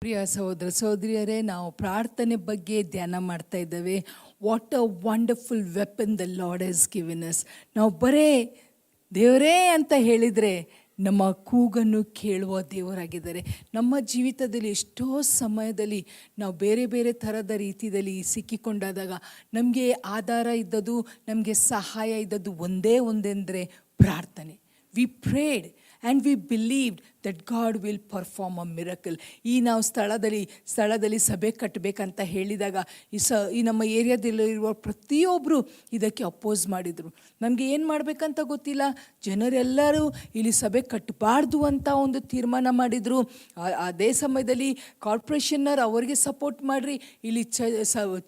ಪ್ರಿಯ ಸಹೋದರ ಸಹೋದರಿಯರೇ, ನಾವು ಪ್ರಾರ್ಥನೆ ಬಗ್ಗೆ ಧ್ಯಾನ ಮಾಡ್ತಾ ಇದ್ದೇವೆ. What a wonderful weapon the Lord has given ನಾವು ಬರೇ, ದೇವರೇ ಅಂತ ಹೇಳಿದರೆ ನಮ್ಮ ಕೂಗನ್ನು ಕೇಳುವ ದೇವರಾಗಿದ್ದಾರೆ. ನಮ್ಮ ಜೀವಿತದಲ್ಲಿ ಎಷ್ಟೋ ಸಮಯದಲ್ಲಿ ನಾವು ಬೇರೆ ಬೇರೆ ಥರದ ರೀತಿಯಲ್ಲಿ ಸಿಕ್ಕಿಕೊಂಡಾದಾಗ ನಮಗೆ ಆಧಾರ ಇದ್ದದ್ದು, ನಮಗೆ ಸಹಾಯ ಇದ್ದದ್ದು ಒಂದೇ ಒಂದೆಂದರೆ ಪ್ರಾರ್ಥನೆ. We prayed and we believed that God will perform a miracle ಈ ನಾವು ಸ್ಥಳದಲ್ಲಿ ಸ್ಥಳದಲ್ಲಿ ಸಭೆ ಕಟ್ಟಬೇಕಂತ ಹೇಳಿದಾಗ, ಈ ಸ, ಈ ನಮ್ಮ ಏರಿಯಾದಲ್ಲಿರುವ ಪ್ರತಿಯೊಬ್ಬರು ಇದಕ್ಕೆ ಅಪೋಸ್ ಮಾಡಿದರು. ನಮಗೆ ಏನು ಮಾಡಬೇಕಂತ ಗೊತ್ತಿಲ್ಲ. ಜನರೆಲ್ಲರೂ ಇಲ್ಲಿ ಸಭೆ ಕಟ್ಟಬಾರ್ದು ಅಂತ ಒಂದು ತೀರ್ಮಾನ ಮಾಡಿದರು. ಅದೇ ಸಮಯದಲ್ಲಿ ಕಾರ್ಪೊರೇಷನ್ನರ್ ಅವರಿಗೆ ಸಪೋರ್ಟ್ ಮಾಡಿರಿ, ಇಲ್ಲಿ ಚ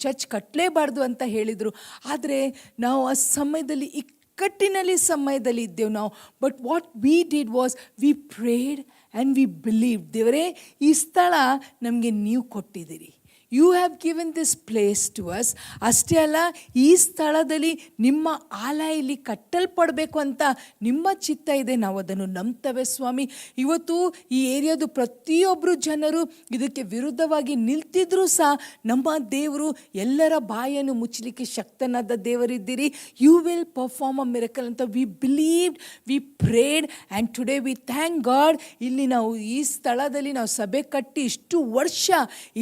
ಚರ್ಚ್ ಕಟ್ಟಲೇಬಾರ್ದು ಅಂತ ಹೇಳಿದರು. ಆದರೆ ನಾವು ಆ ಸಮಯದಲ್ಲಿ ಇಕ್ಕಟ್ಟಿನಲ್ಲಿ ಸಮಯದಲ್ಲಿ ಇದ್ದೆವು ನಾವು. But what we did was we prayed and we believe ದೇವರೇ, ಈ ಸ್ಥಳ ನಮಗೆ ನೀವು ಕೊಟ್ಟಿದ್ದೀರಿ. You have given this place to us ಅಷ್ಟೇ ಅಲ್ಲ, ಈ ಸ್ಥಳದಲ್ಲಿ ನಿಮ್ಮ ಆಲಯ ಇಲ್ಲಿ ಕಟ್ಟಲ್ಪಡಬೇಕು ಅಂತ ನಿಮ್ಮ ಚಿತ್ತ ಇದೆ. ನಾವು ಅದನ್ನು ನಂಬ್ತೇವೆ ಸ್ವಾಮಿ. ಇವತ್ತು ಈ ಏರಿಯಾದ ಪ್ರತಿಯೊಬ್ಬರು ಜನರು ಇದಕ್ಕೆ ವಿರುದ್ಧವಾಗಿ ನಿಲ್ತಿದ್ರೂ ಸಹ ನಮ್ಮ ದೇವರು ಎಲ್ಲರ ಬಾಯನ್ನು ಮುಚ್ಚಲಿಕ್ಕೆ ಶಕ್ತನಾದ ದೇವರಿದ್ದೀರಿ. You will perform a miracle ಅಂತ we believed we prayed and today we thank God ಇಲ್ಲಿ ನಾವು ಈ ಸ್ಥಳದಲ್ಲಿ ನಾವು ಸಭೆ ಕಟ್ಟಿ ಇಷ್ಟು ವರ್ಷ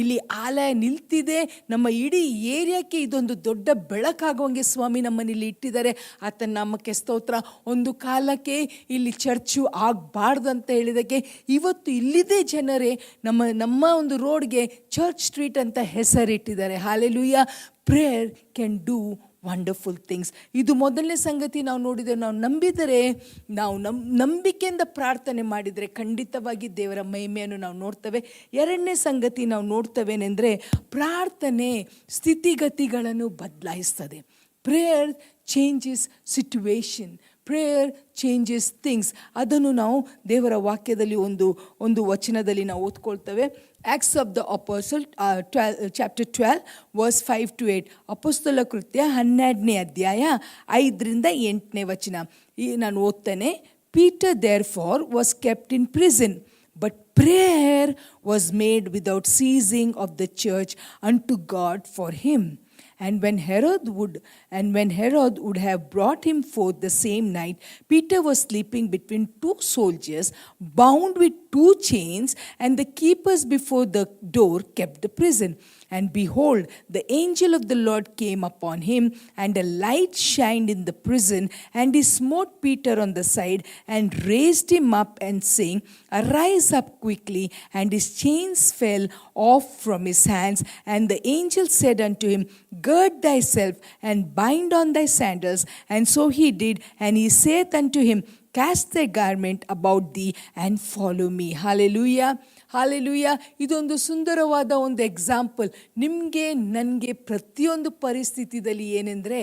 ಇಲ್ಲಿ ಆಲಯ ನಿಲ್ತಿದೆ. ನಮ್ಮ ಇಡೀ ಏರಿಯಾಕ್ಕೆ ಇದೊಂದು ದೊಡ್ಡ ಬೆಳಕಾಗುವಂಗೆ ಸ್ವಾಮಿ ನಮ್ಮನ್ನು ಇಲ್ಲಿ ಇಟ್ಟಿದ್ದಾರೆ. ಆತನ ನಾಮಕ್ಕೆ ಸ್ತೋತ್ರ. ಒಂದು ಕಾಲಕ್ಕೆ ಇಲ್ಲಿ ಚರ್ಚು ಆಗಬಾರ್ದು ಅಂತ ಹೇಳಿದಕ್ಕೆ ಇವತ್ತು ಇಲ್ಲಿದೆ ಜನರೇ ನಮ್ಮ ನಮ್ಮ ಒಂದು ರೋಡ್ಗೆ ಚರ್ಚ್ ಸ್ಟ್ರೀಟ್ ಅಂತ ಹೆಸರಿಟ್ಟಿದ್ದಾರೆ. Hallelujah prayer can do wonderful things ಇದು ಮೊದಲನೇ ಸಂಗತಿ ನಾವು ನೋಡಿದರೆ, ನಾವು ನಂಬಿದರೆ, ನಾವು ನಮ್, ನಂಬಿಕೆಯಿಂದ ಪ್ರಾರ್ಥನೆ ಮಾಡಿದರೆ ಖಂಡಿತವಾಗಿ ದೇವರ ಮಹಿಮೆಯನ್ನು ನಾವು ನೋಡ್ತೇವೆ. ಎರಡನೇ ಸಂಗತಿ ನಾವು ನೋಡ್ತವೇನೆಂದರೆ, ಪ್ರಾರ್ಥನೆ ಸ್ಥಿತಿಗತಿಗಳನ್ನು ಬದಲಾಯಿಸ್ತದೆ. Prayer changes situation prayer changes things ಅದನ್ನು ನಾವು ದೇವರ ವಾಕ್ಯದಲ್ಲಿ ಒಂದು ಒಂದು ವಚನದಲ್ಲಿ ನಾವು ಓದ್ಕೊಳ್ತೇವೆ. Acts of the Apostle twelve chapter twelve verse five to eight ಅಪೋಸ್ತಲ ಕೃತ್ಯ ಹನ್ನೆರಡನೇ ಅಧ್ಯಾಯ ಐದರಿಂದ ಎಂಟನೇ ವಚನ. ಈ ನಾನು ಓದ್ತೇನೆ Peter there for was kept in prison but prayer was made without ceasing of the church unto God for him And when Herod would and when Herod would have brought him forth the same night, Peter was sleeping between two soldiers, bound with two chains, and the keepers before the door kept the prison. And behold, the angel of the Lord came upon him, and a light shined in the prison, and he smote Peter on the side, and raised him up, and saying, Arise up quickly. And his chains fell off from his hands. And the angel said unto him, Gird thyself, and bind on thy sandals. And so he did, and he saith unto him, Cast thy garment about thee, and follow me. Hallelujah. Hallelujah. ಇದೊಂದು ಸುಂದರವಾದ ಒಂದು example ನಿಮಗೆ, ನನಗೆ ಪ್ರತಿಯೊಂದು ಪರಿಸ್ಥಿತಿಯಲ್ಲಿ ಏನೆಂದರೆ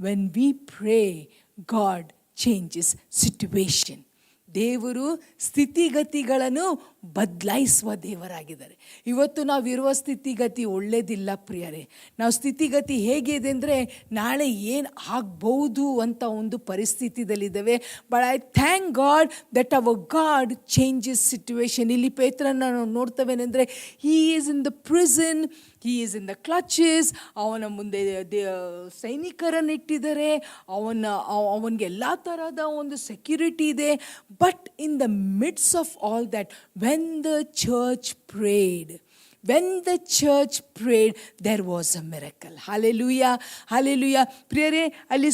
when we pray God changes situation ದೇವರು ಸ್ಥಿತಿಗತಿಗಳನ್ನು ಬದಲಾಯಿಸುವ ದೇವರಾಗಿದ್ದಾರೆ. ಇವತ್ತು ನಾವಿರುವ ಸ್ಥಿತಿಗತಿ ಒಳ್ಳೆಯದಿಲ್ಲ ಪ್ರಿಯರೇ. ನಾವು ಸ್ಥಿತಿಗತಿ ಹೇಗಿದೆ ಅಂದರೆ ನಾಳೆ ಏನು ಆಗ್ಬೋದು ಅಂತ ಒಂದು ಪರಿಸ್ಥಿತಿದಲ್ಲಿದ್ದೇವೆ. But I thank God that our God changes situation ಇಲ್ಲಿ ಪೇತ್ರನ ನಾವು ನೋಡ್ತವೇನೆಂದರೆ he is in the prison he is in the clutches ಅವನ ಮುಂದೆ ದೇ ಸೈನಿಕರನ್ನು ಇಟ್ಟಿದ್ದಾರೆ. ಅವನ, ಅವನಿಗೆ ಎಲ್ಲ ಥರದ ಒಂದು ಸೆಕ್ಯೂರಿಟಿ ಇದೆ. But in the midst of all that when the church prayed when the church prayed there was a miracle hallelujah hallelujah ಪ್ರಿಯರೇ ಅಲ್ಲಿ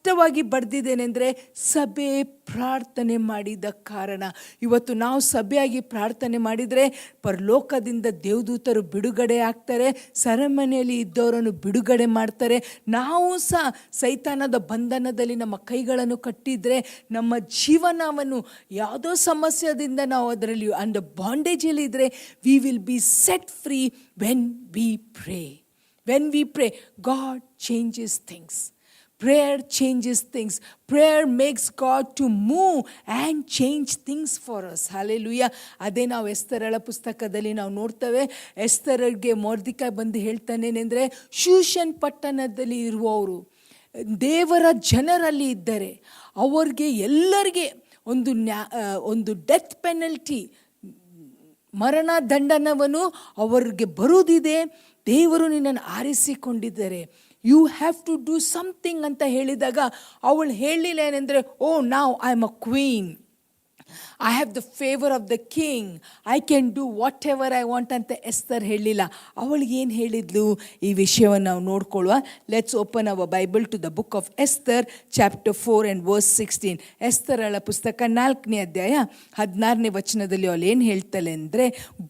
ಸ್ಪಷ್ಟವಾಗಿ ಬರೆದಿದ್ದೇನೆಂದರೆ ಸಭೆ ಪ್ರಾರ್ಥನೆ ಮಾಡಿದ ಕಾರಣ. ಇವತ್ತು ನಾವು ಸಭೆಯಾಗಿ ಪ್ರಾರ್ಥನೆ ಮಾಡಿದರೆ ಪರಲೋಕದಿಂದ ದೇವದೂತರು ಬಿಡುಗಡೆ ಆಗ್ತಾರೆ, ಸೆರೆಮನೆಯಲ್ಲಿ ಇದ್ದವರನ್ನು ಬಿಡುಗಡೆ ಮಾಡ್ತಾರೆ. ನಾವು ಸಹ ಸೈತಾನದ ಬಂಧನದಲ್ಲಿ ನಮ್ಮ ಕೈಗಳನ್ನು ಕಟ್ಟಿದರೆ ನಮ್ಮ ಜೀವನವನ್ನು ಯಾವುದೋ ಸಮಸ್ಯೆದಿಂದ ನಾವು ಅದರಲ್ಲಿ ಅಂದ ಬಾಂಡೇಜಲ್ಲಿ ಇದ್ದರೆ we will be set free when we pray when we pray God changes things prayer changes things prayer makes God to move and change things for us Hallelujah. ಅದೇ ನಾವು ಎಸ್ತರಳ ಪುಸ್ತಕದಲ್ಲಿ ನಾವು ನೋಡ್ತೇವೆ. ಎಸ್ತರಗೆ ಮೋರ್ದಿಕ ಬಂದು ಹೇಳ್ತಾನೇನೆಂದರೆ, ಶೂಷನ್ ಪಟ್ಟಣದಲ್ಲಿ ಇರುವವರು, ದೇವರ ಜನರಲ್ಲಿ ಇದ್ದರೆ ಅವರಿಗೆ ಎಲ್ಲರಿಗೆ ಒಂದು ನ್ಯಾ ಒಂದು ಡೆತ್ ಪೆನಲ್ಟಿ ಮರಣ ದಂಡನವನ್ನು ಅವರಿಗೆ ಬರುವುದಿದೆ ದೇವರು ನಿನ್ನನ್ನು ಆರಿಸಿಕೊಂಡಿದ್ದಾರೆ. You have to do something ಅಂತ ಹೇಳಿದಾಗ ಅವಳು ಹೇಳಲಿಲ್ಲ ಏನಂದರೆ, ಓ now I am a queen I have the favour of the king I can do whatever I want ಅಂತ ಎಸ್ತರ್ ಹೇಳಿಲ್ಲ. ಅವಳಿಗೆ ಏನು ಹೇಳಿದ್ಲು? ಈ ವಿಷಯವನ್ನು ನಾವು ನೋಡ್ಕೊಳ್ಳುವ. Let's open our Bible to the book of Esther chapter four and verse sixteen ಎಸ್ತರಳ ಪುಸ್ತಕ ನಾಲ್ಕನೇ ಅಧ್ಯಾಯ ಹದಿನಾರನೇ ವಚನದಲ್ಲಿ ಅವಳು ಏನು ಹೇಳ್ತಾಳೆ ಅಂದರೆ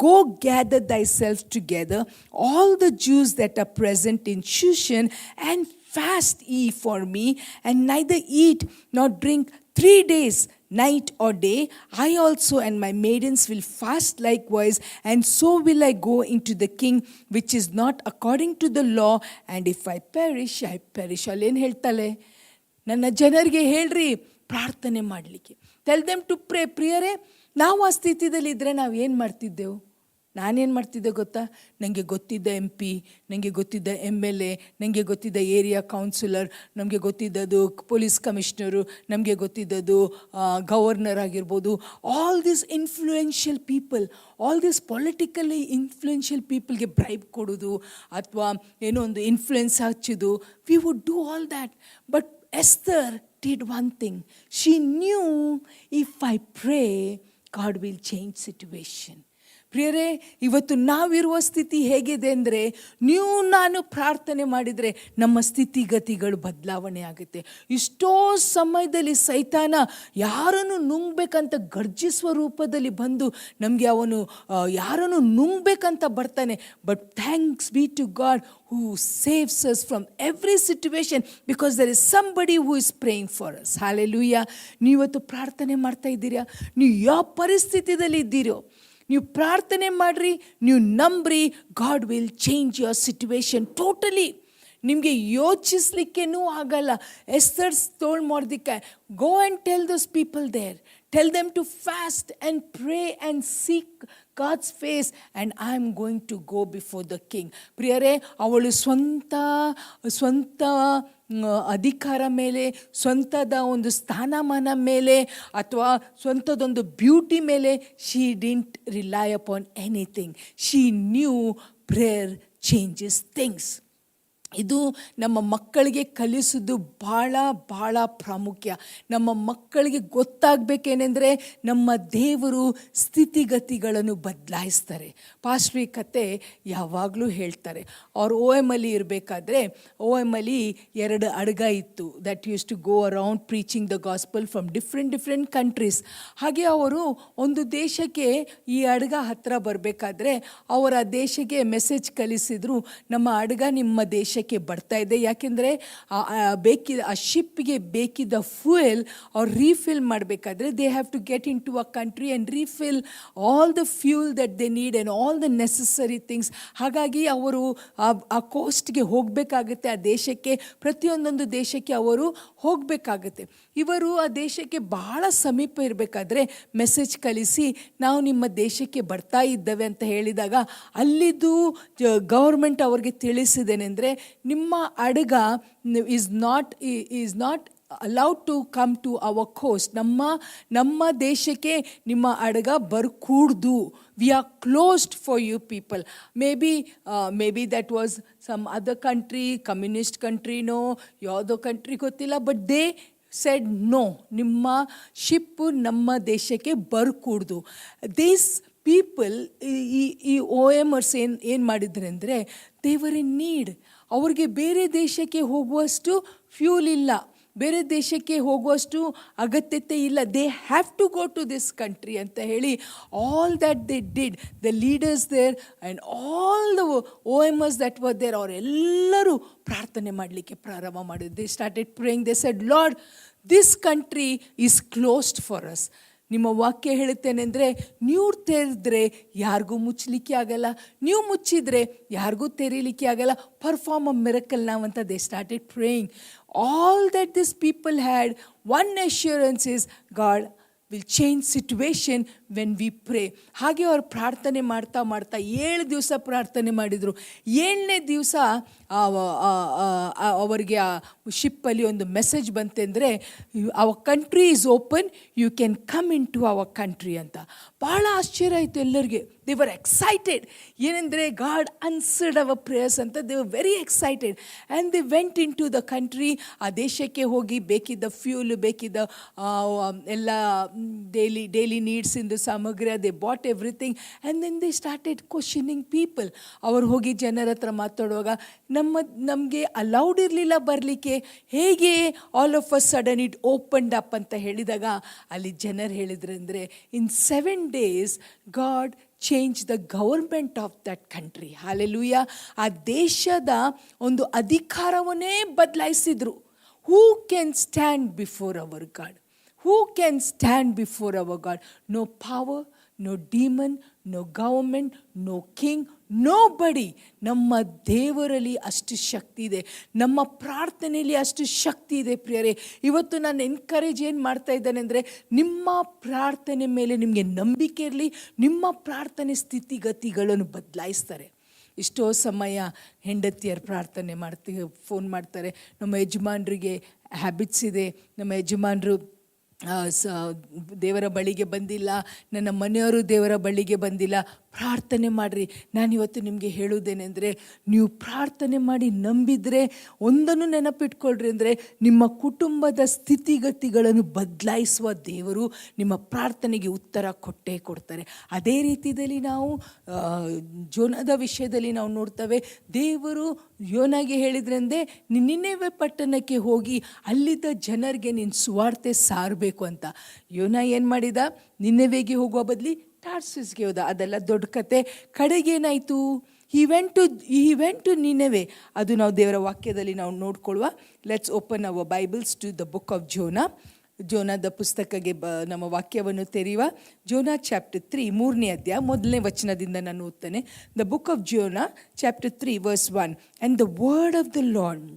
go gather thyself together all the Jews that are present in Shushan and fast ye for me, and neither eat nor drink three days, night or day. I also and my maidens will fast likewise, and so will I go into the king, which is not according to the law, and if I perish, I perish. ಅಲ್ಲೇನು ಹೇಳ್ತಾಳೆ ನನ್ನ ಜನರಿಗೆ ಹೇಳ್ರಿ ಪ್ರಾರ್ಥನೆ ಮಾಡಲಿಕ್ಕೆ tell them to pray ಪ್ರಿಯರೇ ನಾವು ಆ ಸ್ಥಿತಿದಲ್ಲಿ ಇದ್ದರೆ ನಾವು ಏನು ಮಾಡ್ತಿದ್ದೆವು ನಾನೇನು ಮಾಡ್ತಿದ್ದೆ ಗೊತ್ತಾ? ನನಗೆ ಗೊತ್ತಿದ್ದ ಎಂ ಪಿ ನನಗೆ ಗೊತ್ತಿದ್ದ ಎಂ ಎಲ್ ಎ ನನಗೆ ಗೊತ್ತಿದ್ದ ಏರಿಯಾ ಕೌನ್ಸಿಲರ್ ನಮಗೆ ಗೊತ್ತಿದ್ದದು ಪೊಲೀಸ್ ಕಮಿಷ್ನರು ನಮಗೆ ಗೊತ್ತಿದ್ದದು ಗವರ್ನರ್ ಆಗಿರ್ಬೋದು. All this influential people all this politically influential ಪೀಪಲ್ಗೆ bribe ಕೊಡೋದು ಅಥವಾ ಏನೋ ಒಂದು ಇನ್ಫ್ಲುಯೆನ್ಸ್ ಹಚ್ಚೋದು we would do all that but Esther did one thing she knew if I pray God will change situation. ಪ್ರಿಯರೇ, ಇವತ್ತು ನಾವಿರುವ ಸ್ಥಿತಿ ಹೇಗಿದೆ ಅಂದರೆ ನೀವು ನಾನು ಪ್ರಾರ್ಥನೆ ಮಾಡಿದರೆ ನಮ್ಮ ಸ್ಥಿತಿಗತಿಗಳು ಬದಲಾವಣೆ ಆಗುತ್ತೆ. ಇಷ್ಟೋ ಸಮಯದಲ್ಲಿ ಸೈತಾನ ಯಾರನ್ನು ನುಂಗ್ಬೇಕಂತ ಗರ್ಜಿಸುವ ರೂಪದಲ್ಲಿ ಬಂದು ನಮಗೆ ಅವನು ಯಾರನ್ನು ನುಂಗ್ಬೇಕಂತ ಬರ್ತಾನೆ. But thanks be to God who saves us from every situation because there is somebody who is praying for us hallelujah ನೀವತ್ತು ಪ್ರಾರ್ಥನೆ ಮಾಡ್ತಾ ಇದ್ದೀರಾ? ನೀವು ಯಾವ ಪರಿಸ್ಥಿತಿಯಲ್ಲಿ ಇದ್ದೀರೋ ನೀವು ಪ್ರಾರ್ಥನೆ ಮಾಡ್ರಿ ನೀವು ನಂಬ್ರಿ God will change your situation totally ನಿಮಗೆ ಯೋಚಿಸ್ಲಿಕ್ಕೇನೂ ಆಗಲ್ಲ. ಎಸ್ತರ್ಸ್ ತೋಳ್ ಮಾಡೋದಕ್ಕೆ go and tell those people there tell them to fast and pray and seek God's face and I am going to go before the king ಪ್ರಿಯರೇ ಅವಳು ಸ್ವಂತ ಸ್ವಂತ ಮ್, ಅಧಿಕಾರ ಮೇಲೆ, ಸ್ವಂತದ ಒಂದು ಸ್ಥಾನಮಾನ ಮೇಲೆ, ಅಥವಾ ಸ್ವಂತದೊಂದು ಬ್ಯೂಟಿ ಮೇಲೆ she didn't rely upon anything she knew prayer changes things ಇದು ನಮ್ಮ ಮಕ್ಕಳಿಗೆ ಕಲಿಸೋದು ಭಾಳ ಭಾಳ ಪ್ರಾಮುಖ್ಯ. ನಮ್ಮ ಮಕ್ಕಳಿಗೆ ಗೊತ್ತಾಗಬೇಕೇನೆಂದರೆ ನಮ್ಮ ದೇವರು ಸ್ಥಿತಿಗತಿಗಳನ್ನು ಬದಲಾಯಿಸ್ತಾರೆ. ಪಾಸ್ಟ್ರಿ ಕತೆ ಯಾವಾಗಲೂ ಹೇಳ್ತಾರೆ. ಅವ್ರು ಓ ಎಂ ಅಲ್ಲಿ ಇರಬೇಕಾದ್ರೆ, ಓ ಎಂ ಅಲ್ಲಿ ಎರಡು ಅಡ್ಗ ಇತ್ತು. That used to go around preaching the gospel from different different countries ಹಾಗೆ ಅವರು ಒಂದು ದೇಶಕ್ಕೆ ಈ ಅಡ್ಗ ಹತ್ತಿರ ಬರಬೇಕಾದ್ರೆ, ಅವರ ದೇಶಕ್ಕೆ ಮೆಸೇಜ್ ಕಲಿಸಿದ್ರು, ನಮ್ಮ ಅಡ್ಗ ನಿಮ್ಮ ದೇಶಕ್ಕೆ ಬರ್ತಾ ಇದೆ. ಯಾಕೆಂದರೆ ಬೇಕಿದ, ಆ ಶಿಪ್ಗೆ ಬೇಕಿದ್ದ ಫ್ಯೂಯಲ್ ಅವ್ರು ರೀಫಿಲ್ ಮಾಡಬೇಕಾದ್ರೆ they have to get into a country and refill all the fuel that they need and all the necessary things ಹಾಗಾಗಿ ಅವರು, ಆ ಆ ಕೋಸ್ಟ್ಗೆ ಹೋಗಬೇಕಾಗುತ್ತೆ, ಆ ದೇಶಕ್ಕೆ, ಪ್ರತಿಯೊಂದೊಂದು ದೇಶಕ್ಕೆ ಅವರು ಹೋಗಬೇಕಾಗುತ್ತೆ. ಇವರು ಆ ದೇಶಕ್ಕೆ ಬಹಳ ಸಮೀಪ ಇರಬೇಕಾದ್ರೆ ಮೆಸೇಜ್ ಕಳಿಸಿ, ನಾವು ನಿಮ್ಮ ದೇಶಕ್ಕೆ ಬರ್ತಾ ಇದ್ದೇವೆ ಅಂತ ಹೇಳಿದಾಗ, ಅಲ್ಲಿದ್ದು ಗೌರ್ಮೆಂಟ್ ಅವ್ರಿಗೆ ತಿಳಿಸಿದೇನೆಂದರೆ ನಿಮ್ಮ ಅಡುಗ is not is not allowed to come to our coast ನಮ್ಮ ನಮ್ಮ ದೇಶಕ್ಕೆ ನಿಮ್ಮ ಅಡಗ ಬರ್ಕೂಡ್ದು. We are closed for you people may be may be that was some other country communist ಕಂಟ್ರಿನೋ ಯಾವುದೋ ಕಂಟ್ರಿ ಗೊತ್ತಿಲ್ಲ ಬಟ್ ದೇ ಸೆಡ್ ನೋ ನಿಮ್ಮ ship ನಮ್ಮ ದೇಶಕ್ಕೆ ಬರ್ಕೂಡ್ದು. ದಿಸ್ ಪೀಪಲ್ ಈ ಈ ಓ ಎಮರ್ಸ್ ಏನು ಏನು ಮಾಡಿದ್ರೆ ಅಂದರೆ ದೇವರ್ ಇನ್ ನೀಡ್ ಅವ್ರಿಗೆ ಬೇರೆ ದೇಶಕ್ಕೆ ಹೋಗುವಷ್ಟು ಫ್ಯೂಲ್ ಇಲ್ಲ. ಬೇರೆ ದೇಶಕ್ಕೆ ಹೋಗುವಷ್ಟು ಅಗತ್ಯತೆ ಇಲ್ಲ. They have to go to this country ಅಂತ ಹೇಳಿ all that they did the leaders there and all the O M S that were there ಅವರೆಲ್ಲರೂ ಪ್ರಾರ್ಥನೆ ಮಾಡಲಿಕ್ಕೆ ಪ್ರಾರಂಭ ಮಾಡಿದ್ರು. They started praying they said Lord this country is closed for us ನಿಮ್ಮ ವಾಕ್ಯ ಹೇಳುತ್ತೇನೆಂದರೆ ನೀವು ತೆರೆದ್ರೆ ಯಾರಿಗೂ ಮುಚ್ಚಲಿಕ್ಕೆ ಆಗಲ್ಲ. ನೀವು ಮುಚ್ಚಿದರೆ ಯಾರಿಗೂ ತೆರೀಲಿಕ್ಕೆ ಆಗಲ್ಲ. ಪರ್ಫಾರ್ಮ್ ಅ ಮಿರಕಲ್ ನಾವು ಅಂತ they started praying all that this people had one assurance is God will change situation when we pray ಹಾಗೆ ಅವ್ರು ಪ್ರಾರ್ಥನೆ ಮಾಡ್ತಾ ಮಾಡ್ತಾ ಏಳು ದಿವಸ ಪ್ರಾರ್ಥನೆ ಮಾಡಿದರು. ಏಳನೇ ದಿವಸ ಅವರಿಗೆ ಆ ಶಿಪ್ಪಲ್ಲಿ ಒಂದು ಮೆಸೇಜ್ ಬಂತೆಂದರೆ our country is open you can come into our country ಅಂತ. ಭಾಳ ಆಶ್ಚರ್ಯ ಆಯಿತು ಎಲ್ಲರಿಗೆ. ದೇ ವರ್ ಎಕ್ಸೈಟೆಡ್ ಏನೆಂದರೆ ಗಾಡ್ ಅನ್ಸರ್ಡ್ ಅವರ್ ಪ್ರೇಯರ್ಸ್ ಅಂತ they were very excited and they went into the country ಆ ದೇಶಕ್ಕೆ ಹೋಗಿ ಬೇಕಿದ್ದ ಫ್ಯೂಲ್ ಬೇಕಿದ್ದ ಎಲ್ಲ ಡೈಲಿ ಡೈಲಿ ನೀಡ್ಸಿಂದು ಸಾಮಗ್ರಿ they bought everything and then they started questioning people ಅವ್ರು ಹೋಗಿ ಜನರ ಹತ್ರ ಮಾತಾಡುವಾಗ, ನಮ್ಮ, ನಮಗೆ ಅಲೌಡ್ ಇರಲಿಲ್ಲ ಬರಲಿಕ್ಕೆ. ಹೇಗೆ all of a sudden it opened up ಅಂತ ಹೇಳಿದಾಗ, ಅಲ್ಲಿ ಜನರು ಹೇಳಿದ್ರು ಅಂದರೆ in seven days God change the government of that country hallelujah ಆ ದೇಶದ ಒಂದು ಅಧಿಕಾರವನ್ನೇ ಬದಲಾಯಿಸಿದ್ರು. Who can stand before our God who can stand before our God no power no demon no government no king nobody ನಮ್ಮ ದೇವರಲ್ಲಿ ಅಷ್ಟು ಶಕ್ತಿ ಇದೆ. ನಮ್ಮ ಪ್ರಾರ್ಥನೆಯಲ್ಲಿ ಅಷ್ಟು ಶಕ್ತಿ ಇದೆ ಪ್ರಿಯರೇ. ಇವತ್ತು ನಾನು ಎನ್ಕರೇಜ್ ಏನು ಮಾಡ್ತಾ ಇದ್ದೇನೆ ಅಂದರೆ, ನಿಮ್ಮ ಪ್ರಾರ್ಥನೆ ಮೇಲೆ ನಿಮಗೆ ನಂಬಿಕೆ ಇರಲಿ, ನಿಮ್ಮ ಪ್ರಾರ್ಥನೆ ಸ್ಥಿತಿಗತಿಗಳನ್ನು ಬದಲಾಯಿಸ್ತಾರೆ. ಎಷ್ಟೋ ಸಮಯ ಹೆಂಡತಿಯರು ಪ್ರಾರ್ಥನೆ ಮಾಡ್ತೀವಿ ಫೋನ್ ಮಾಡ್ತಾರೆ. ನಮ್ಮ ಯಜಮಾನ್ರಿಗೆ ಹ್ಯಾಬಿಟ್ಸ್ ಇದೆ, ನಮ್ಮ ಯಜಮಾನರು ಸ, ದೇವರ ಬಳಿಗೆ ಬಂದಿಲ್ಲ, ನನ್ನ ಮನೆಯವರು ದೇವರ ಬಳಿಗೆ ಬಂದಿಲ್ಲ, ಪ್ರಾರ್ಥನೆ ಮಾಡಿರಿ. ನಾನಿವತ್ತು ನಿಮಗೆ ಹೇಳುವುದೇನೆಂದರೆ, ನೀವು ಪ್ರಾರ್ಥನೆ ಮಾಡಿ ನಂಬಿದರೆ, ಒಂದನ್ನು ನೆನಪಿಟ್ಕೊಳ್ರಿ ಅಂದರೆ, ನಿಮ್ಮ ಕುಟುಂಬದ ಸ್ಥಿತಿಗತಿಗಳನ್ನು ಬದಲಾಯಿಸುವ ದೇವರು ನಿಮ್ಮ ಪ್ರಾರ್ಥನೆಗೆ ಉತ್ತರ ಕೊಟ್ಟೇ ಕೊಡ್ತಾರೆ. ಅದೇ ರೀತಿಯಲ್ಲಿ ನಾವು ಜೋನದ ವಿಷಯದಲ್ಲಿ ನಾವು ನೋಡ್ತೇವೆ, ದೇವರು ಯೋನಾಗೆ ಹೇಳಿದ್ರಂದೆ ನಿನ್ನೆವೇ ಪಟ್ಟಣಕ್ಕೆ ಹೋಗಿ ಅಲ್ಲಿದ್ದ ಜನರಿಗೆ ನಿನ್ನ ಸುವಾರ್ತೆ ಸಾರಬೇಕು. ಅಂತ. ಯೋನ ಏನು ಮಾಡಿದ? ನಿನ್ನೆವೆಗೆ ಹೋಗುವ ಬದಲಿ ಟಾರ್ಸಿಸ್ಗೆ ಹೋದ. ಅದೆಲ್ಲ ದೊಡ್ಡ ಕತೆ. ಕಡೆಗೇನಾಯಿತು he went to he went to Nineveh ಅದು ನಾವು ದೇವರ ವಾಕ್ಯದಲ್ಲಿ ನಾವು ನೋಡ್ಕೊಳ್ಳುವ. Let's open our Bibles to the book of Jonah ಜೋನಾದ ಪುಸ್ತಕಕ್ಕೆ ಬ, ನಮ್ಮ ವಾಕ್ಯವನ್ನು ತೆರೆಯುವ. ಜೋನಾ ಚಾಪ್ಟರ್ ತ್ರೀ ಮೂರನೇ ಅಧ್ಯಾಯ, ಮೊದಲನೇ ವಚನದಿಂದ ನಾನು ಓದ್ತೇನೆ. The book of Jonah chapter three verse one and the word of the Lord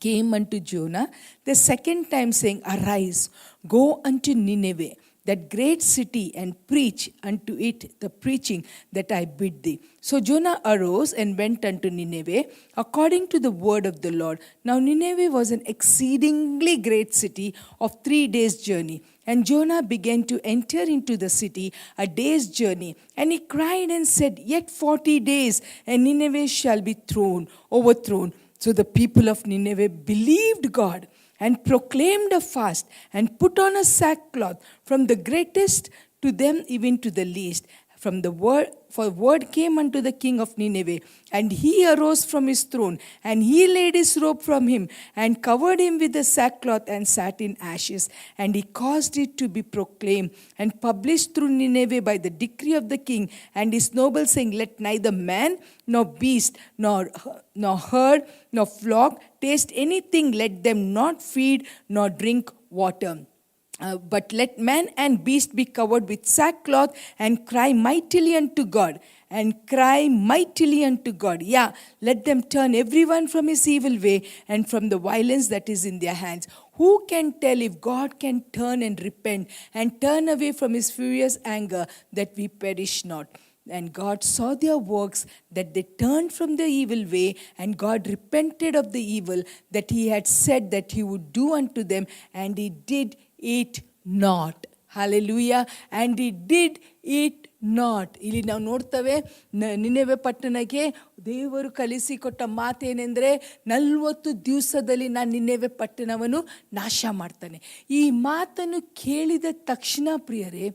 came unto Jonah the second time, saying, Arise, go unto Nineveh, that great city, and preach unto it the preaching that I bid thee. So Jonah arose and went unto Nineveh according to the word of the Lord. Now Nineveh was an exceedingly great city of three days' journey. And Jonah began to enter into the city a day's journey. And he cried and said, Yet forty days, and Nineveh shall be thrown, overthrown. So the people of Nineveh believed God and proclaimed a fast and put on a sackcloth from the greatest to them even to the least. From the word, for word came unto the king of Nineveh, and he arose from his throne, and he laid his robe from him, and covered him with the sackcloth, and sat in ashes. And he caused it to be proclaimed and published through Nineveh by the decree of the king and his nobles, saying, Let neither man nor beast, nor, nor herd, nor flock taste anything, let them not feed nor drink water. Uh, but let man and beast be covered with sackcloth and cry mightily unto God. And cry mightily unto God. Yeah, let them turn everyone from his evil way and from the violence that is in their hands. Who can tell if God can turn and repent and turn away from his furious anger that we perish not? And God saw their works, that they turned from the evil way, and God repented of the evil that he had said that he would do unto them, and he did it hallelujah and it did it not ಇಲ್ಲಿ ನಾವು ನೋಡ್ತೇವೆ ನಿನ್ನೆವೆ Nineveh ಪಟ್ಟಣಕ್ಕೆ ದೇವರು ಕಲಿಸಿಕೊಟ್ಟ ಮಾತೇನೆಂದರೆ, ನಲ್ವತ್ತು ದಿವಸದಲ್ಲಿ ನಾನು ನಿನ್ನೆವೆ ಪಟ್ಟಣವನ್ನು ನಾಶ ಮಾಡ್ತಾನೆ. ಈ ಮಾತನ್ನು ಕೇಳಿದ ತಕ್ಷಣ ಪ್ರಿಯರೇ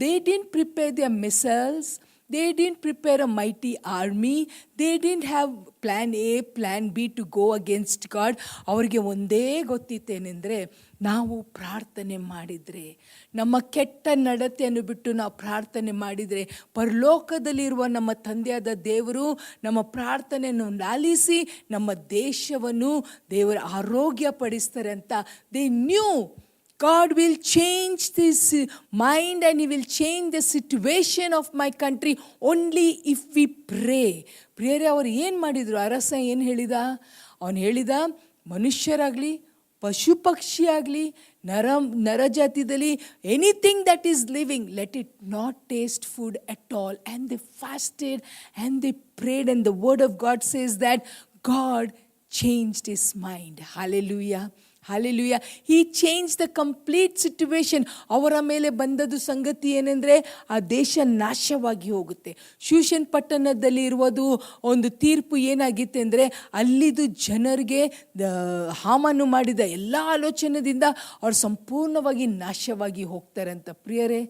they didn't prepare the missiles they didn't prepare a mighty army they didn't have plan A plan B to go against God ಅವರಿಗೆ ಒಂದೇ ಗೊತ್ತಿತ್ತೇನೆಂದರೆ, ನಾವು ಪ್ರಾರ್ಥನೆ ಮಾಡಿದರೆ, ನಮ್ಮ ಕೆಟ್ಟ ನಡತೆಯನ್ನು ಬಿಟ್ಟು ನಾವು ಪ್ರಾರ್ಥನೆ ಮಾಡಿದರೆ, ಪರಲೋಕದಲ್ಲಿರುವ ನಮ್ಮ ತಂದೆಯಾದ ದೇವರು ನಮ್ಮ ಪ್ರಾರ್ಥನೆಯನ್ನು ಲಾಲಿಸಿ ನಮ್ಮ ದೇಶವನ್ನು ದೇವರ ಆರೋಗ್ಯ ಪಡಿಸ್ತಾರೆ ಅಂತ they knew God will change this mind and He will change the situation of my country only if we pray. ಪ್ರಿಯರೇ, ಅವರು ಏನು ಮಾಡಿದರು ಅರಸ ಏನು ಹೇಳಿದ ಅವನು ಹೇಳಿದ, ಮನುಷ್ಯರಾಗಲಿ ಪಶು ಪಕ್ಷಿ ಆಗಲಿ ನರ ನರಜಾತಿದಲ್ಲಿ anything that is living let it not taste food at all and they fasted and they prayed and the word of God says that God changed his mind. Hallelujah. Hallelujah he change the complete situation ಅವರ ಮೇಲೆ ಬಂದದ್ದು ಸಂಗತಿ ಏನೆಂದರೆ, ಆ ದೇಶ ನಾಶವಾಗಿ ಹೋಗುತ್ತೆ. Shushan ಪಟ್ಟಣದಲ್ಲಿ ಇರುವುದು ಒಂದು ತೀರ್ಪು ಏನಾಗಿತ್ತು ಅಂದರೆ, ಅಲ್ಲಿದು ಜನರಿಗೆ ಹಾಮನ್ನು ಮಾಡಿದ ಎಲ್ಲ ಆಲೋಚನೆಯಿಂದ ಅವ್ರು ಸಂಪೂರ್ಣವಾಗಿ ನಾಶವಾಗಿ ಹೋಗ್ತಾರೆ ಅಂತ. ಪ್ರಿಯರೇ,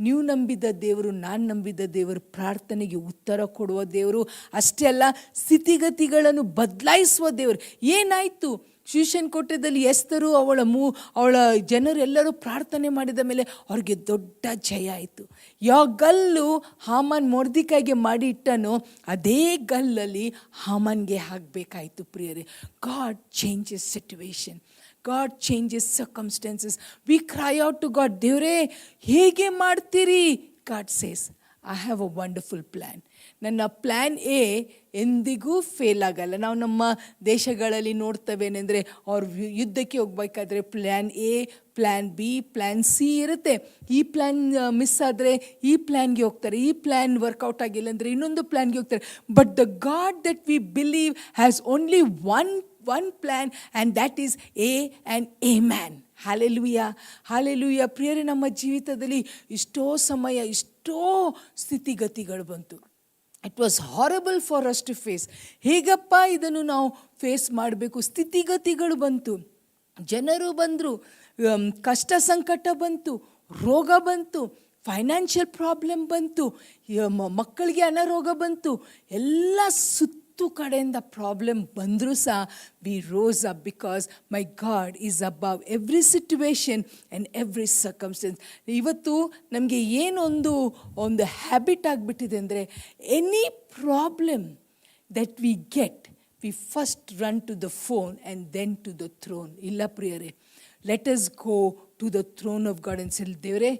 ನೀವು ನಂಬಿದ ದೇವರು, ನಾನು ನಂಬಿದ ದೇವರು, ಪ್ರಾರ್ಥನೆಗೆ ಉತ್ತರ ಕೊಡುವ ದೇವರು, ಅಷ್ಟೇ ಅಲ್ಲ, ಸ್ಥಿತಿಗತಿಗಳನ್ನು ಬದಲಾಯಿಸುವ ದೇವರು. ಏನಾಯಿತು? ಶಿಷ್ಯನ್ ಕೊಟ್ಟದಲ್ಲಿ ಎಸ್ತರು, ಅವಳ ಮೂ, ಅವಳ ಜನರೆಲ್ಲರೂ ಪ್ರಾರ್ಥನೆ ಮಾಡಿದ ಮೇಲೆ ಅವ್ರಿಗೆ ದೊಡ್ಡ ಜಯ ಆಯಿತು. ಯಾವ ಗಲ್ಲು ಹಾಮನ್ ಮೊರ್ದಿಕಾಯಿಗೆ ಮಾಡಿ ಇಟ್ಟನೋ, ಅದೇ ಗಲ್ಲಲ್ಲಿ ಹಾಮನ್ಗೆ ಹಾಕಬೇಕಾಯಿತು ಪ್ರಿಯರೇ. God changes situation God changes circumstances we cry out to God ದೇವರೇ, ಹೇಗೆ ಮಾಡ್ತೀರಿ? God says I have a wonderful plan ನನ್ನ ಪ್ಲ್ಯಾನ್ ಎ ಎಂದಿಗೂ ಫೇಲ್ ಆಗಲ್ಲ. ನಾವು ನಮ್ಮ ದೇಶಗಳಲ್ಲಿ ನೋಡ್ತವೇನೆಂದರೆ ಅವ್ರು ಯುದ್ಧಕ್ಕೆ ಹೋಗ್ಬೇಕಾದ್ರೆ plan A plan B plan C ಇರುತ್ತೆ. ಈ ಪ್ಲ್ಯಾನ್ ಮಿಸ್ ಆದರೆ ಈ ಪ್ಲ್ಯಾನ್ಗೆ ಹೋಗ್ತಾರೆ. ಈ ಪ್ಲ್ಯಾನ್ ವರ್ಕೌಟ್ ಆಗಿಲ್ಲ ಅಂದರೆ ಇನ್ನೊಂದು ಪ್ಲ್ಯಾನ್ಗೆ ಹೋಗ್ತಾರೆ. But the God that we believe has only one one plan and that is A and a man hallelujah hallelujah ಪ್ರಿಯರೇ, ನಮ್ಮ ಜೀವಿತದಲ್ಲಿ ಇಷ್ಟೋ ಸಮಯ, ಇಷ್ಟೋ ಸ್ಥಿತಿಗತಿಗಳು ಬಂತು. It was horrible for us to face ಹೇಗಪ್ಪ ಇದನ್ನು ನಾವು ಫೇಸ್ ಮಾಡಬೇಕು? ಸ್ಥಿತಿಗತಿಗಳು ಬಂತು. ಜನರು ಬಂದರು. ಕಷ್ಟ ಸಂಕಟ ಬಂತು. ರೋಗ ಬಂತು. ಫೈನಾನ್ಷಿಯಲ್ ಪ್ರಾಬ್ಲಮ್ ಬಂತು. ಮಕ್ಕಳಿಗೆ ಅನಾರೋಗ ಬಂತು. ಎಲ್ಲ ಸುತ್ತ ಹತ್ತು ಕಡೆಯಿಂದ ಪ್ರಾಬ್ಲಮ್ ಬಂದರೂ ಸಹ we rose up because my God is above every situation and every circumstance ಇವತ್ತು ನಮಗೆ ಏನೊಂದು ಒಂದು ಹ್ಯಾಬಿಟ್ ಆಗಿಬಿಟ್ಟಿದೆ ಅಂದರೆ any problem that we get we first run to the phone and then to the throne ಇಲ್ಲ ಪ್ರಿಯರೇ let us go to the throne of God ಅನ್ಸ್ ದೇವರೇ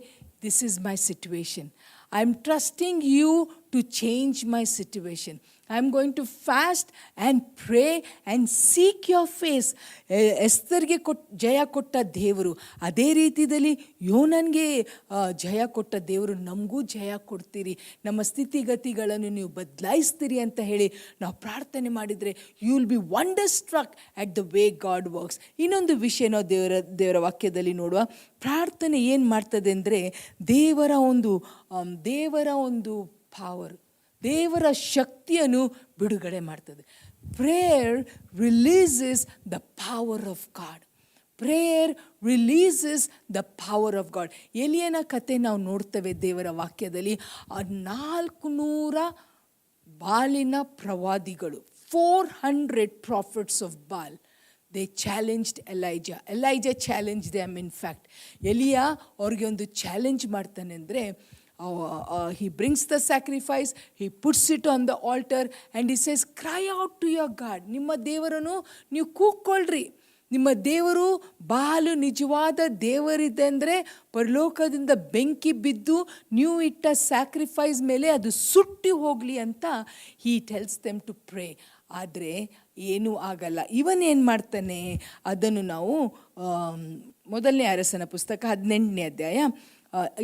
this is my situation I am trusting you to change my situation I am to to fast and pray and your face. ಎಸ್ತರ್ಗೆ ಕೊಟ್, ಜಯ ಕೊಟ್ಟ ದೇವರು. ಅದೇ ರೀತಿಯಲ್ಲಿ ಯೋನನ್ಗೆ ಜಯ ಕೊಟ್ಟ ದೇವರು. ನಮಗೂ ಜಯ ಕೊಡ್ತೀರಿ. ನಮ್ಮ ಸ್ಥಿತಿಗತಿಗಳನ್ನು ನೀವು ಬದಲಾಯಿಸ್ತೀರಿ ಅಂತ ಹೇಳಿ ನಾವು ಪ್ರಾರ್ಥನೆ ಮಾಡಿದರೆ you will be wonderstruck at the way God works ಇನ್ನೊಂದು ವಿಷಯ ನಾವು ದೇವರ ದೇವರ ವಾಕ್ಯದಲ್ಲಿ ನೋಡುವ. ಪ್ರಾರ್ಥನೆ ಏನು ಮಾಡ್ತದೆ ಅಂದರೆ, ದೇವರ ಒಂದು ದೇವರ ಒಂದು ಪಾವರ್ ದೇವರ ಶಕ್ತಿಯನ್ನು ಬಿಡುಗಡೆ ಮಾಡ್ತದೆ. Prayer releases the power of God prayer releases the power of God ಎಲಿಯನ ಕತೆ ನಾವು ನೋಡ್ತೇವೆ ದೇವರ ವಾಕ್ಯದಲ್ಲಿ. ಆ ನಾಲ್ಕು ನೂರ ಬಾಲಿನ ಪ್ರವಾದಿಗಳು four hundred prophets of Baal they challenged Elijah Elijah challenge them in fact Elia ಅವ್ರಿಗೆ ಒಂದು ಚಾಲೆಂಜ್ ಮಾಡ್ತಾನೆ ಅಂದರೆ he brings the sacrifice he puts it on the altar and he says cry out to your God ನಿಮ್ಮ ದೇವರನ್ನು ನೀವು ಕೂಕ್ಕೊಳ್ರಿ ನಿಮ್ಮ ದೇವರು ಬಾಲು ನಿಜವಾದ ದೇವರಿದೆ ಅಂದರೆ ಪರಲೋಕದಿಂದ ಬೆಂಕಿ ಬಿದ್ದು ನೀವು ಇಟ್ಟ ಸ್ಯಾಕ್ರಿಫೈಸ್ ಮೇಲೆ ಅದು ಸುಟ್ಟಿ ಹೋಗಲಿ ಅಂತ he tells them to pray ಆದರೆ ಏನೂ ಆಗಲ್ಲ. ಇವನ್ ಏನು ಮಾಡ್ತಾನೆ? ಅದನ್ನು ನಾವು ಮೊದಲನೇ ಅರಸನ ಪುಸ್ತಕ ಹದಿನೆಂಟನೇ ಅಧ್ಯಾಯ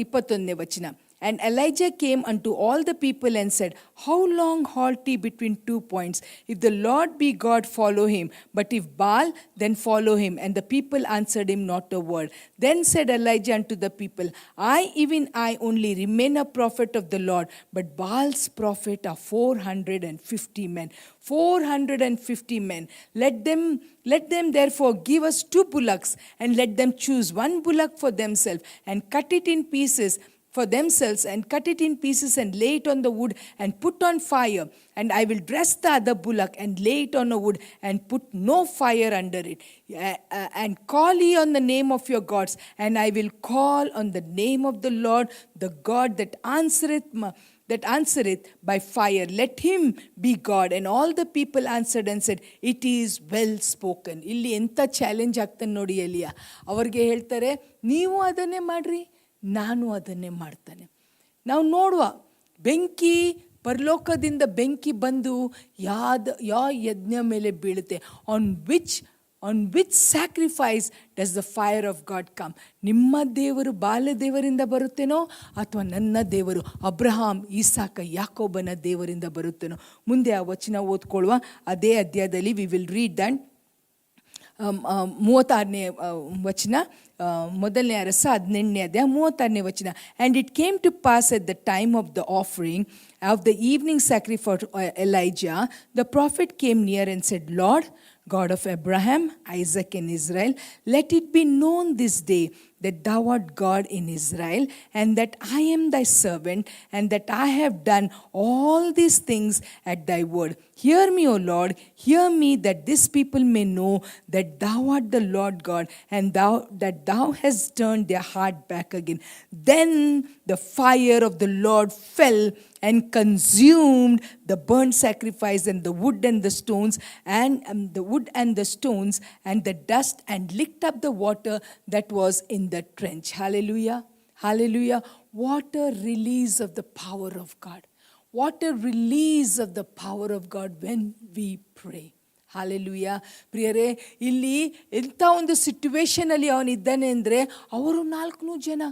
ಇಪ್ಪತ್ತೊಂದನೇ ವಚನ. And Elijah came unto all the people and said, How long halt ye between two points? If the Lord be God, follow him. But if Baal, then follow him. And the people answered him not a word. Then said Elijah unto the people, I, even I, only remain a prophet of the Lord, but Baal's prophet are 450 men. 450 men. Let them let them therefore give us two bullocks, and let them choose one bullock for themselves, and cut it in pieces for themselves, and cut it in pieces, and lay it on the wood, and put on fire. And I will dress the other bullock, and lay it on a wood, and put no fire under it. Uh, uh, and call ye on the name of your gods, and I will call on the name of the Lord, the God that answereth my that answereth by fire. Let him be God. And all the people answered and said, It is well spoken. ಇಲ್ಲಿ ಎಂಥ challenge ಆಗ್ತಾನೆ ನೋಡಿ ಎಲಿಯ ಅವ್ರಿಗೆ ಹೇಳ್ತಾರೆ ನೀವು ಅದನ್ನೇ ಮಾಡ್ರಿ ನಾನು ಅದನ್ನೇ ಮಾಡ್ತಾನೆ. ನಾವು ನೋಡುವ ಬೆಂಕಿ ಪರಲೋಕದಿಂದ ಬೆಂಕಿ ಬಂದು ಯಾದ ಯಾವ ಯಜ್ಞ ಮೇಲೆ ಬೀಳುತ್ತೆ. On which on which sacrifice does the fire of God come ನಿಮ್ಮ ದೇವರು ಬಾಲ್ಯ ದೇವರಿಂದ ಬರುತ್ತೇನೋ ಅಥವಾ ನನ್ನ ದೇವರು ಅಬ್ರಹಾಂ ಈಸಾಕ ಯಾಕೋಬನ ದೇವರಿಂದ ಬರುತ್ತೇನೋ? ಮುಂದೆ ಆ ವಚನ ಓದ್ಕೊಳ್ಳುವ. ಅದೇ ಅಧ್ಯಾಯದಲ್ಲಿ ವಿ ವಿಲ್ ರೀಡ್ ಆ, ಮೂವತ್ತಾರನೇ ಆ, ವಚನ ಆ, ಮೊದಲನೇ ಅರಸ ಹದಿನೆಂಟನೇ ಅಧ್ಯಾಯ ಮೂವತ್ತಾರನೇ ವಚನ. And it came to pass at the time of the offering of the evening sacrifice Elijah the prophet came near and said Lord God of Abraham, Isaac, and Israel, let it be known this day that thou art God in Israel, and that I am thy servant, and that I have done all these things at thy word. Hear me, O Lord, hear me, that this people may know that thou art the Lord God, and thou that thou hast turned their heart back again. Then the fire of the Lord fell and consumed the burnt sacrifice and the wood and the stones and um, the wood and the stones and the dust and licked up the water that was in the trench hallelujah hallelujah what a release of the power of god what a release of the power of god when we pray hallelujah ಪ್ರಿಯರೇ ಇಲ್ಲಿ ಎಂಥ ಒಂದು ಸಿಟ್ಯುವೇಶನಲ್ಲಿ ಅವನಿದ್ದಾನೆ ಅಂದರೆ ಅವರು ನಾಲ್ಕುನೂರು ಜನ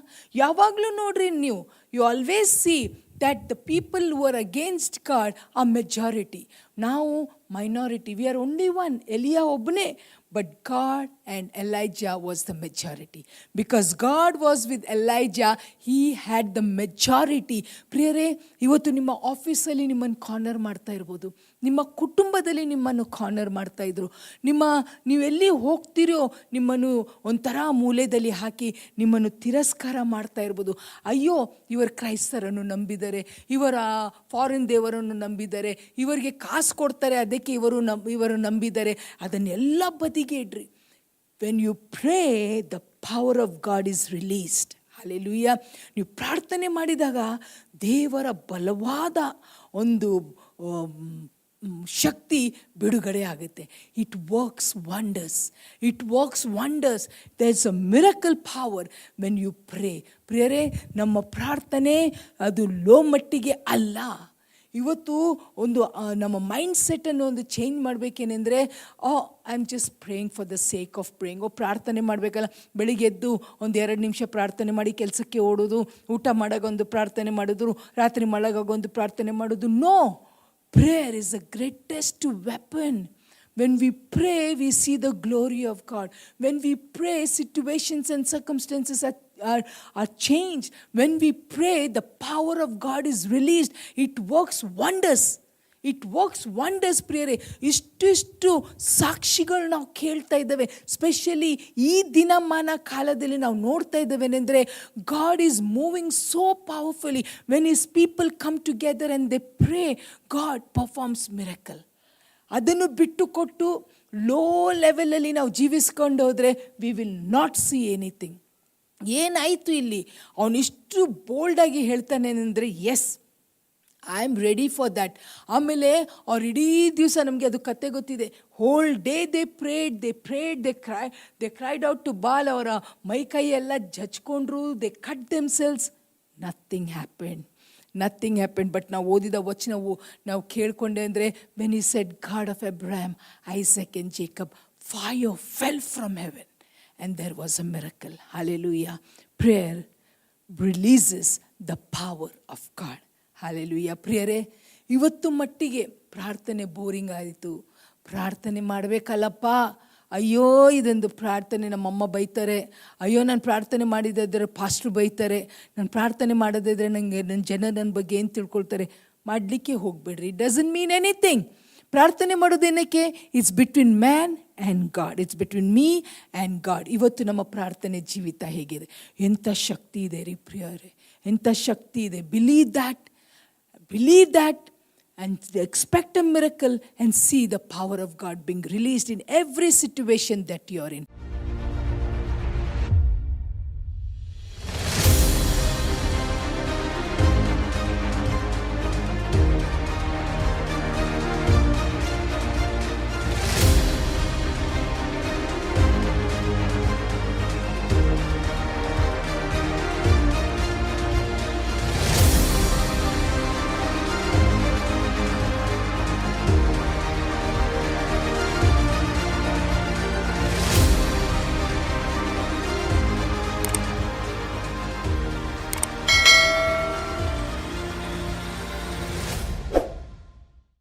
ಯಾವಾಗಲೂ ನೋಡ್ರಿ ನೀವು you always see that the people who are against God are majority. ನಾವು minority. We are only one. Elia ಒಬ್ಬನೇ but God and Elijah was the majority because God was with Elijah he had the majority ಪ್ರಿಯರೇ ಇವತ್ತು ನಿಮ್ಮ ಆಫೀಸಲ್ಲಿ ನಿಮ್ಮನ್ನು corner ಮಾಡ್ತಾ ಇರ್ಬೋದು ನಿಮ್ಮ ಕುಟುಂಬದಲ್ಲಿ ನಿಮ್ಮನ್ನು ಕಾರ್ನರ್ ಮಾಡ್ತಾಯಿದ್ರು ನಿಮ್ಮ ನೀವೆಲ್ಲಿ ಹೋಗ್ತಿರೋ ನಿಮ್ಮನ್ನು ಒಂಥರ ಮೂಲೆಯಲ್ಲಿ ಹಾಕಿ ನಿಮ್ಮನ್ನು ತಿರಸ್ಕಾರ ಮಾಡ್ತಾ ಇರ್ಬೋದು. ಅಯ್ಯೋ, ಇವರು ಕ್ರೈಸ್ತರನ್ನು ನಂಬಿದ್ದಾರೆ ಇವರ ಫಾರಿನ್ ದೇವರನ್ನು ನಂಬಿದ್ದಾರೆ ಇವರಿಗೆ ಕಾಸು ಕೊಡ್ತಾರೆ, ಅದಕ್ಕೆ ಇವರು ನಂ, ಇವರು ನಂಬಿದ್ದಾರೆ ಅದನ್ನೆಲ್ಲ ಬದಿಗೆ ಇಡ್ರಿ. When you pray the power of God is released alleluia ನೀವು ಪ್ರಾರ್ಥನೆ ಮಾಡಿದಾಗ ದೇವರ ಬಲವಾದ ಒಂದು ಶಕ್ತಿ ಬಿಡುಗಡೆ ಆಗುತ್ತೆ. It works wonders it works wonders the is a miracle power when you pray ಪ್ರಿಯರೇ, ನಮ್ಮ ಪ್ರಾರ್ಥನೆ ಅದು ಲೋ ಮಟ್ಟಿಗೆ ಅಲ್ಲ. ಇವತ್ತು ಒಂದು ನಮ್ಮ ಮೈಂಡ್ ಸೆಟ್ಟನ್ನು ಒಂದು ಚೇಂಜ್ ಮಾಡಬೇಕೇನೆಂದರೆ ಆ I am just praying for the sake of praying ಓ, ಪ್ರಾರ್ಥನೆ ಮಾಡಬೇಕಲ್ಲ. ಬೆಳಿಗ್ಗೆ ಎದ್ದು ಒಂದು ಎರಡು ನಿಮಿಷ ಪ್ರಾರ್ಥನೆ ಮಾಡಿ ಕೆಲಸಕ್ಕೆ ಓಡೋದು, ಊಟ ಮಾಡಾಗ ಪ್ರಾರ್ಥನೆ ಮಾಡೋದು ರಾತ್ರಿ ಮಳಗಾಗ ಪ್ರಾರ್ಥನೆ ಮಾಡೋದು. No Prayer is the greatest weapon. When we pray, we see the glory of God. When we pray, situations and circumstances are, are, are changed. When we pray, the power of God is released. It works wonders. It works wonders ಪ್ರಿಯರೇ. ಇಷ್ಟಿಷ್ಟು ಸಾಕ್ಷಿಗಳು ನಾವು ಕೇಳ್ತಾ ಇದ್ದೇವೆ. Specially ಈ ದಿನಮಾನ ಕಾಲದಲ್ಲಿ ನಾವು ನೋಡ್ತಾ ಇದ್ದೇವೆನೆಂದರೆ God is moving so powerfully when his people come together and they pray God performs miracle ಅದನ್ನು ಬಿಟ್ಟು ಕೊಟ್ಟು ಲೋ ಲೆವೆಲಲ್ಲಿ ನಾವು ಜೀವಿಸ್ಕೊಂಡು ಹೋದರೆ we will not see anything ಏನಾಯಿತು ಇಲ್ಲಿ? ಅವನಿಷ್ಟು ಬೋಲ್ಡಾಗಿ ಹೇಳ್ತಾನೆ ಅಂದರೆ yes I am ready for that ಆಮೇಲೆ ಅವ್ರು ಇಡೀ ದಿವಸ ನಮಗೆ ಅದು ಕತೆ ಗೊತ್ತಿದೆ. Whole day they prayed they prayed they cry they cried out to Baal ಅವರ ಮೈ ಕೈ ಎಲ್ಲ ಜಚ್ಕೊಂಡ್ರು they cut themselves nothing happened nothing happened but ನಾವು ಓದಿದ ವಚನವು ನಾವು ಕೇಳ್ಕೊಂಡೆ ಅಂದರೆ when he said God of Abraham Isaac and Jacob fire fell from heaven and there was a miracle hallelujah prayer releases the power of God hallelujah ಪ್ರಿಯರೇ, ಇವತ್ತು ಮಟ್ಟಿಗೆ ಪ್ರಾರ್ಥನೆ ಬೋರಿಂಗ್ ಆಯಿತು. ಪ್ರಾರ್ಥನೆ ಮಾಡಬೇಕಲ್ಲಪ್ಪ. ಅಯ್ಯೋ, ಇದೊಂದು ಪ್ರಾರ್ಥನೆ ನಮ್ಮಮ್ಮ ಬೈತಾರೆ. ಅಯ್ಯೋ, ನಾನು ಪ್ರಾರ್ಥನೆ ಮಾಡಿದ್ರೆ ಪಾಸ್ಟ್ರು ಬೈತಾರೆ. ನಾನು ಪ್ರಾರ್ಥನೆ ಮಾಡೋದಿದ್ರೆ ನನಗೆ ನನ್ನ ಜನ ನನ್ನ ಬಗ್ಗೆ ಏನು ತಿಳ್ಕೊಳ್ತಾರೆ? ಮಾಡಲಿಕ್ಕೆ ಹೋಗಬೇಡ್ರಿ. ಇಟ್ ಡಸನ್ ಮೀನ್ ಎನಿಥಿಂಗ್ ಪ್ರಾರ್ಥನೆ ಮಾಡೋದೇನಕ್ಕೆ it's between man and God it's between me and God ಇವತ್ತು ನಮ್ಮ ಪ್ರಾರ್ಥನೆ ಜೀವಿತ ಹೇಗಿದೆ. ಎಂಥ ಶಕ್ತಿ ಇದೆ ರೀ ಪ್ರಿಯರೇ. ಎಂಥ ಶಕ್ತಿ ಇದೆ. Believe that believe that and expect a miracle and see the power of God being released in every situation that you're in.